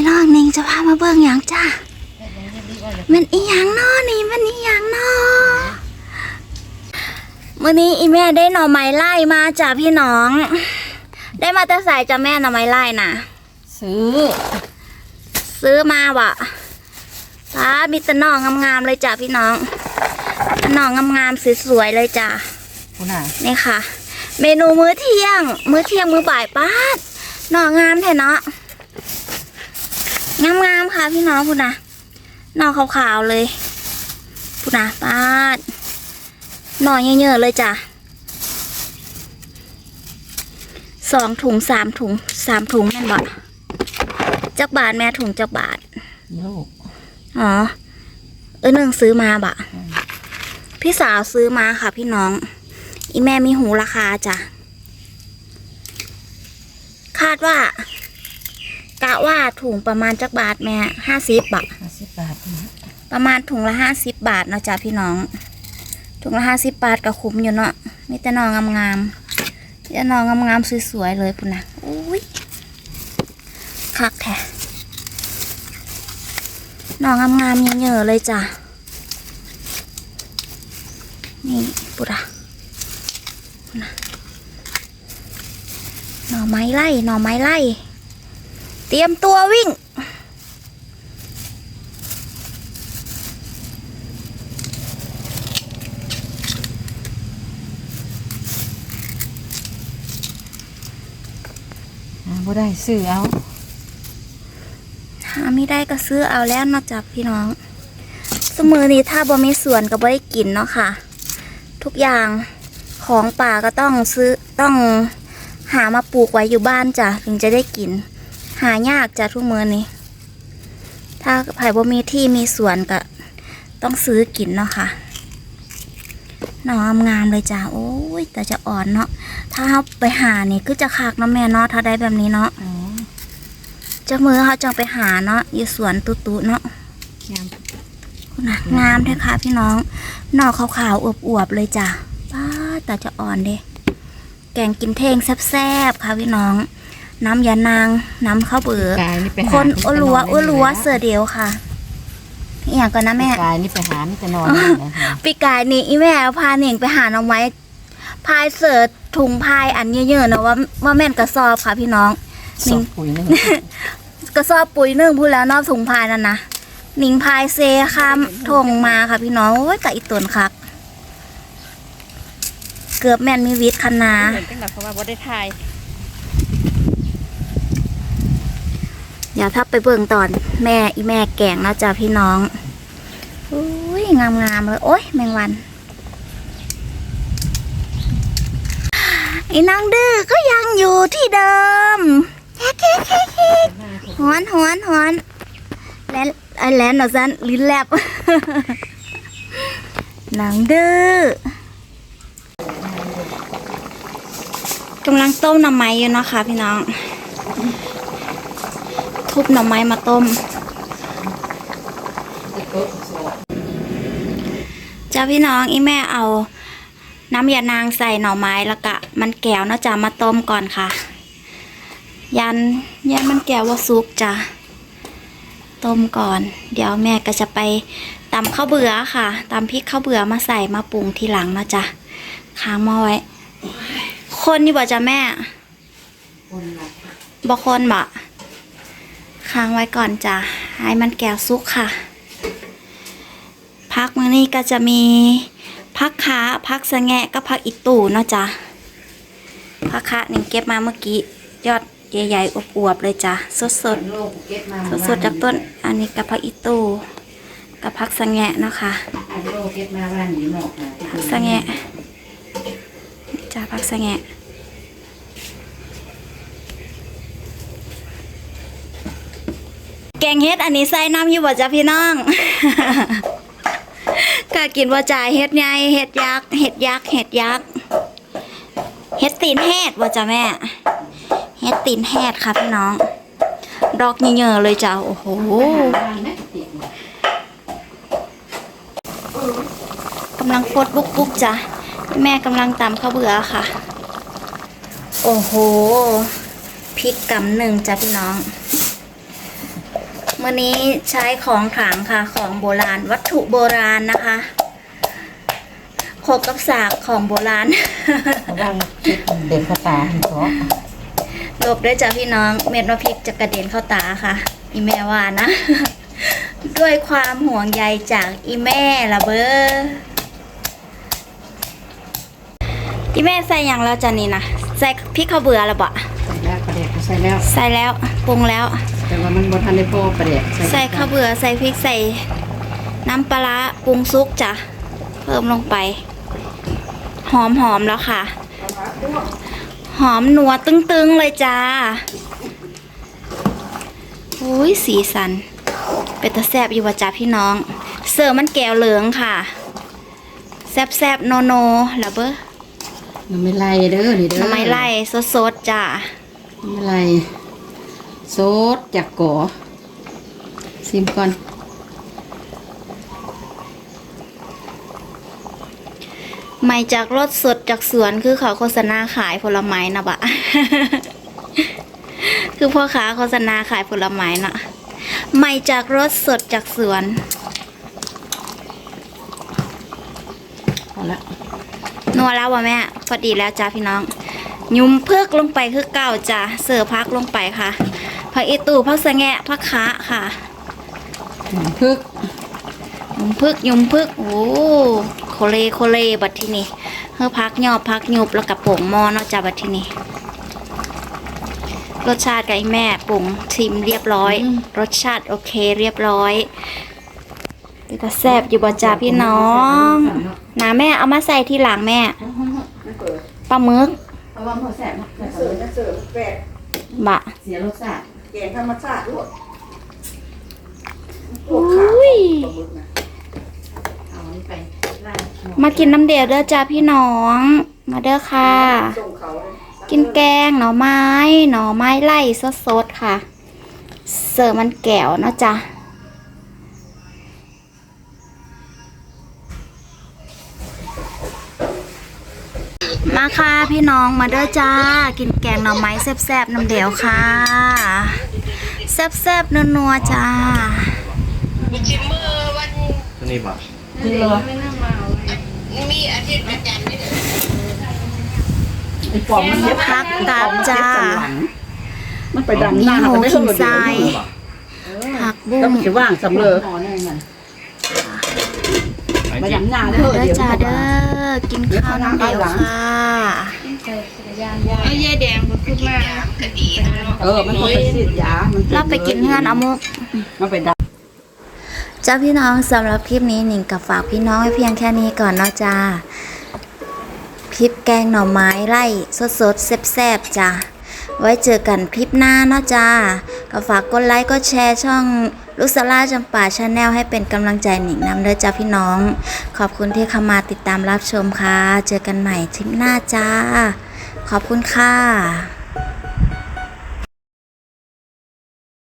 พี่น้องนิงจะพามาเบิ่งอย่างจ้ามันอีหยังเนาะนี่มันอีหยังเนาะมื้อนี้อีแม่ได้หน่อไม้ไล่มาจ้ะพี่น้อง ได้มาแต่ใส่จ้ะแม่หน่อไม้ไล่น่ะ ซื้อ ซื้อมาว่ะป้ามีแต่หน่องามๆเลยจ้ะพี่น้องหน่องามๆสวยๆเลยจ้ะคุณน่ะนี่ค่ะ เมนูมื้อเที่ยง มื้อเที่ยงมื้อบ่ายป้าดหน่องามแท้เนาะ งามๆค่ะพี่น้องพูดนะหน่อขาวๆเลยพูดนะป้าดหน่อเยอะๆเลยจ้ะสองถุงสามถุงสามถุงแม่นบ่จักบาทแม่ถุงจักบาทลูกอ๋อเออหนึ่งซื้อมาบะพี่สาวซื้อมาค่ะพี่น้อง อีแม่มีหูราคาจ้ะ คาดว่ากะว่าถุงประมาณจักบาทแม่ห้าสิบบาทห้าสิบบาทนะประมาณถุงละห้าสิบบาทเนาะจ้ะพี่น้อง ถุงละห้าสิบบาทก็คุ้มอยู่เนาะมีแต่หนองงามๆมีแต่หนองงามๆสวยๆเลยพุ่นนะอุ้ยคักแท้หนองงามๆเยอะๆเลยจ้ะนี่ปุระนะหน่อไม้ไล่หน่อไม้ไล่ เตรียมตัววิ่งอ่าบ่ได้ซื้อเอาหาไม่ได้ก็ซื้อเอาแล้วเนอกจากพี่น้อง สมือนี้ถ้าบ่มีสวนก็บ่ได้กินเนาะค่ะ ทุกอย่างของป่าก็ต้องซื้อต้องหามาปลูกไว้อยู่บ้านจ้ะถึงจะได้กิน หายากจ้ะทุกมือนี้ ถ้าไผ่บ่มีที่มีสวนก็ต้องซื้อกินเนาะค่ะหน่องามๆเลยจ้ะโอ้ย แต่จะอ่อนเนาะถ้าเราไปหานี่คือจะคักเนาะแม่เนาะถ้าได้แบบนี้เนาะอ๋อเจ้ามือเขาจังไปหาเนาะอยู่สวนตุตุเนาะยามคุณน่ะงามแท้ค่ะพี่น้องหน่อขาวๆอวบๆเลยจ้ะป้าแต่จะอ่อนเด้แกงกินเทงแซ่บๆค่ะพี่น้อง น้ำยานาง น้ำข้าวเบือกายนี่ไปหาคนอ้ลัวมีแต่นนอ้ลัวนี่นะเสือเดียวค่ะอหย่างก่อนนะแม่ กายนี่ไปหามีแต่นอนนี่นะปีกายนี่อีแม่พาเหน่งไปหาหน่อไม้พายเสิร์ชถุงพายอันเยอะๆนะว่าว่าแม่นกระสอบค่ะพี่น้อง สอบปุ๋ยนึงกระสอบปุ๋ยนึ่งพูดแล้วนอกถุงพายนั่นนะหนิงพายเซข้ามทงมาค่ะพี่น้องโอ้ยกับอีตวนคักเกือบแม่นมีวิทย์คันนาเห็นจังแบบเพราะว่าบ่ได้ถ่าย อย่าทับไปเบิ่งตอนแม่อีแม่แกงนะจ๊ะพี่น้องอุ้ยงามๆเลย โอ้ยแมงวันไอ้นางดื้อก็ยังอยู่ที่เดิมแค่แค่แค่แค่หอนหอนหอนแลนไอ้แลนเหรอซันลิ้นแลบนางดื้อกำลังต้มน่อไม้อยู่นะคะพี่น้อง ทุบหน่อไม้มาต้ม จ้าพี่น้องอีแม่เอา น้ำยานางใส่หน่อไม้แล้วก็มันแก้วเนาะจ้ามาต้มก่อนค่ะ ยันยันมันแก้วว่าซุกจ้ะต้มก่อน เดี๋ยวแม่ก็จะไปตำข้าวเบื่อค่ะตำพริกข้าวเบื่อมาใส่มาปรุงทีหลังเนาะจ้ะค้างหม้อไว้ คนนี่บ่จ้ะแม่บ่คนบ่ ค้างไว้ก่อนจ้ะให้มันแก้วซุกค่ะ พักมื้อนี้ก็จะมีพักขาพักสะแงะก็พักอีตู่เนาะจ้ะพักขาหนึ่งเก็บมาเมื่อกี้ยอดใหญ่ๆอวบๆเลยจ้ะสดโลกเก็บมาๆสดๆจากต้น อันนี้กับพักอีตู่กับพักสะแงะเนาะค่ะโลกเก็บมาบ้านนี้หมอกนะพักสะแงะจ้ะพักสะแงะ แกงเฮ็ดอันนี้ใส่น้ำอยู่บ่จ้ะพี่น้องก็กินว่าจ่ายเฮ็ดใหญ่เฮ็ดยักษ์เฮ็ดยักษ์เฮ็ดยักษ์เฮ็ดตีนแฮดว่จ้ะแม่เฮ็ดตีนแฮดค่ะพี่น้อง ดอกเยอะๆเลยจ้ะโอ้โหกำลังฟดบุกบุกจ้ะแม่กำลังตำข้าวเบื่อค่ะ โอ้โหพริกกำหนึ่งจ้ะพี่น้อง มื่อนี้ใช้ของขลังค่ะ ของโบราณ วัตถุโบราณนะคะโคกกับสากของโบราณระวังคิดเด่นภาษาเพราะหลบด้วยจ้ะพี่น้องเม็ดมะพริกจะกระเด็นเข้าตาค่ะ อีแม่ว่านะ ด้วยความห่วงใยจากอีแม่ละเบออีแม่ใส่อย่างแล้วจ้ะนี่นะใส่พริกข้าวเบื่อละบ่ใส่แล้วประเด็กใส่แล้ว ใส่แล้วปรุงแล้ว แต่ว่ามันบนทันได้พอประเด็กใส่ข้าวเบื่อใส่พริกใส่น้ำปลาร้าปรุงซุกจ้ะ เพิ่มลงไป หอมหอมแล้วค่ะ หอมนัวตึงๆเลยจ้าอุ้ยสีสัน เป็นตะแซบอยู่ว่าจ้าพี่น้อง เสิร์ฟมันแก้วเหลืองค่ะ แซบแซบๆโนโนแล้วเบ้อน้ำไม่ไล่เด้อนี่เด้อทำไมไล่สดๆจ้าน้ำไม่ไล่ โซดจากก่อซิมก่อนไม่จากรถสดจากสวนคือเขาโฆษณาขายผลไม้นะบะ คือพ่อค้าโฆษณาขายผลไม้น่ะไม่จากรถสดจากสวนพอละนัวแล้ววะแม่พอดีแล้วจ้าพี่น้อง ยุมเพือกลงไปคือเก่าจ้าเสือพักลงไปค่ะ ผักอีตูผักสะแงะผักคะค่ะพึกยุมพึกยุมพึกโอ้โคเลโคเลบัดที่นี่เฮือพักยอบพักยุบแล้วกับผงหมอเนาะจ้าบัดที่นี่รสชาติกับไอ้แม่ปรุงชิมเรียบร้อย รสชาติโอเคเรียบร้อยเป็นตาแซบอยู่บ่จ้าพี่น้องนะแม่เอามาใส่ทีหลังแม่ปลาหมึกเอาว่าพอแสบนะเสิร์ฟนะเสิร์ฟแปลกบะเสียรสชาติ แกงธรรมชาติด้วยอุ้ย ปลาหมึกนะเอาอันนี้ไปไล่หมากินน้ำเดียวเด้อจ้าพี่น้อง มาเด้อค่ะ ส่งเขาเลยกินแกงหน่อไม้ หน่อไม้ไล่สดๆค่ะ เสิร์ฟมันแก้วเนาะจ้ะ มาค่ะพี่น้องมาเด้อจ้า กินแกงหน่อไม้แซ่บๆน้ำเดียวค่ะ แซ่บๆนัวๆจ้าตัวนี้ป่ะคือเลยไอ้ปอมมันเย็บพักกาบจ้ามันไปดังหน้ามีหูมันไม่ขิเข้างมาทรายผักบุ้แล้วงมันจะว่างสำเร็จหอแน่มันไอ้มาจิ๊ดับงหน้ามาเด้อเด้อเดี๋ยวจ้าเด้อ กินข้าวน้ำเดียวค่ะเออ มันต้องไปฉีดยามันเราไปกินเฮือนเอามุกมันไปดังจ้าพี่น้องสำหรับคลิปนี้หนิงกับฝากพี่น้องไว้เพียงแค่นี้ก่อนเนาะจ้าคลิปแกงหน่อไม้ไล่สดๆแซ่บๆจ้าไว้เจอกันคลิปหน้าเนาะจ้าก็ฝากกดไลค์กดแชร์ช่อง ลูกสลาจำป่าชาแนลให้เป็นกำลังใจหนิงนำเด้อจ้าพี่น้อง ขอบคุณที่เข้ามาติดตามรับชมค่ะ เจอกันใหม่ทริปหน้าจ้า ขอบคุณค่ะ